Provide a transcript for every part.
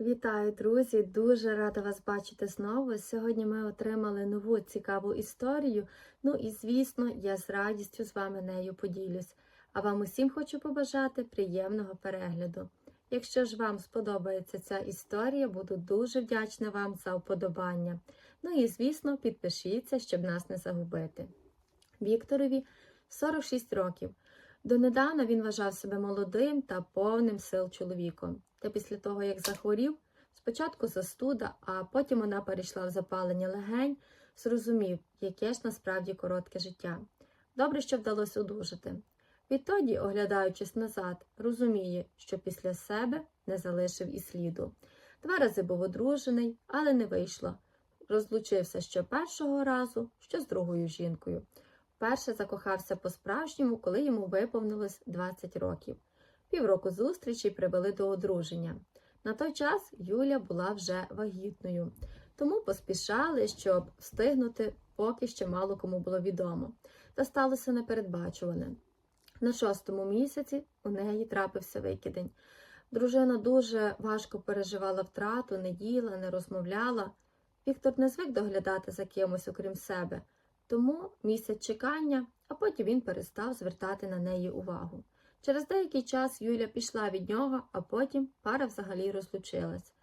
Вітаю, друзі! Дуже рада вас бачити знову. Сьогодні ми отримали нову цікаву історію. Ну і звісно, я з радістю з вами нею поділюсь. А вам усім хочу побажати приємного перегляду. Якщо ж вам сподобається ця історія, буду дуже вдячна вам за вподобання. Ну і звісно, підпишіться, щоб нас не загубити. Вікторові 46 років. Донедавна він вважав себе молодим та повним сил чоловіком. Та після того, як захворів, спочатку застуда, а потім вона перейшла в запалення легень, зрозумів, яке ж насправді коротке життя. Добре, що вдалося одужати. Відтоді, оглядаючись назад, розуміє, що після себе не залишив і сліду. Два рази був одружений, але не вийшло. Розлучився що першого разу, що з другою жінкою. Вперше закохався по-справжньому, коли йому виповнилось 20 років. Півроку зустрічі привели до одруження. На той час Юля була вже вагітною, тому поспішали, щоб встигнути, поки ще мало кому було відомо. Та сталося непередбачуване. На шостому місяці у неї трапився викидень. Дружина дуже важко переживала втрату, не їла, не розмовляла. Віктор не звик доглядати за кимось, окрім себе, тому місяць чекання, а потім він перестав звертати на неї увагу. Через деякий час Юля пішла від нього, а потім пара взагалі розлучилась.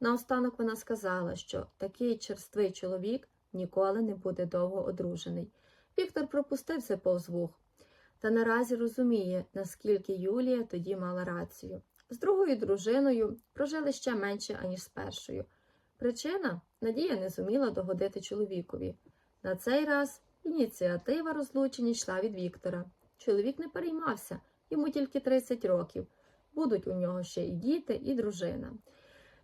Наостанок вона сказала, що такий черствий чоловік ніколи не буде довго одружений. Віктор пропустив це повз вух, та наразі розуміє, наскільки Юлія тоді мала рацію. З другою дружиною прожили ще менше, аніж з першою. Причина Надія не зуміла догодити чоловікові. На цей раз ініціатива розлучення йшла від Віктора. Чоловік не переймався, йому тільки 30 років. Будуть у нього ще і діти, і дружина.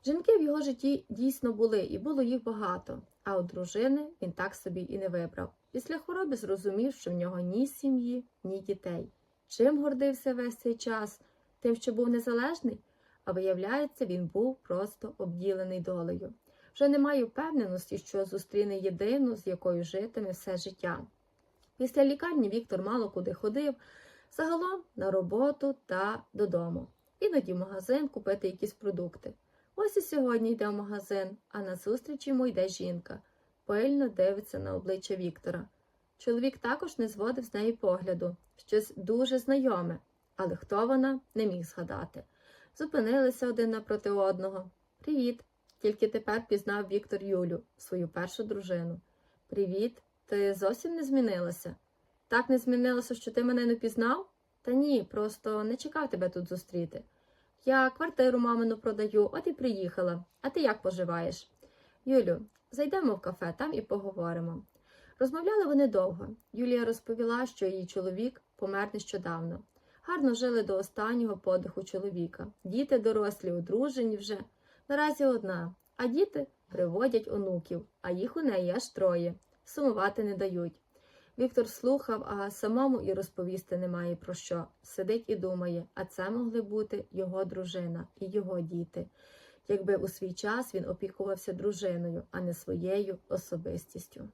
Жінки в його житті дійсно були, і було їх багато, а от дружини він так собі і не вибрав. Після хвороби зрозумів, що в нього ні сім'ї, ні дітей. Чим гордився весь цей час? Тим, що був незалежний? А виявляється, він був просто обділений долею. Вже немає впевненості, що зустріне єдину, з якою житиме все життя. Після лікарні Віктор мало куди ходив, загалом на роботу та додому. Іноді в магазин купити якісь продукти. Ось і сьогодні йде в магазин, а на зустріч йому йде жінка. Пильно дивиться на обличчя Віктора. Чоловік також не зводив з неї погляду, щось дуже знайоме, але хто вона не міг згадати. Зупинилися один напроти одного. Привіт! Тільки тепер пізнав Віктор Юлю, свою першу дружину. Привіт, ти зовсім не змінилася? Так не змінилося, що ти мене не пізнав? Та ні, просто не чекав тебе тут зустріти. Я квартиру мамину продаю, от і приїхала. А ти як поживаєш? Юлю, зайдемо в кафе, там і поговоримо. Розмовляли вони довго. Юлія розповіла, що її чоловік помер нещодавно. Гарно жили до останнього подиху чоловіка. Діти дорослі, одружені вже. Наразі одна, а діти приводять онуків, а їх у неї аж троє. Сумувати не дають. Віктор слухав, а самому і розповісти немає про що. Сидить і думає, а це могли бути його дружина і його діти, якби у свій час він опікувався дружиною, а не своєю особистістю.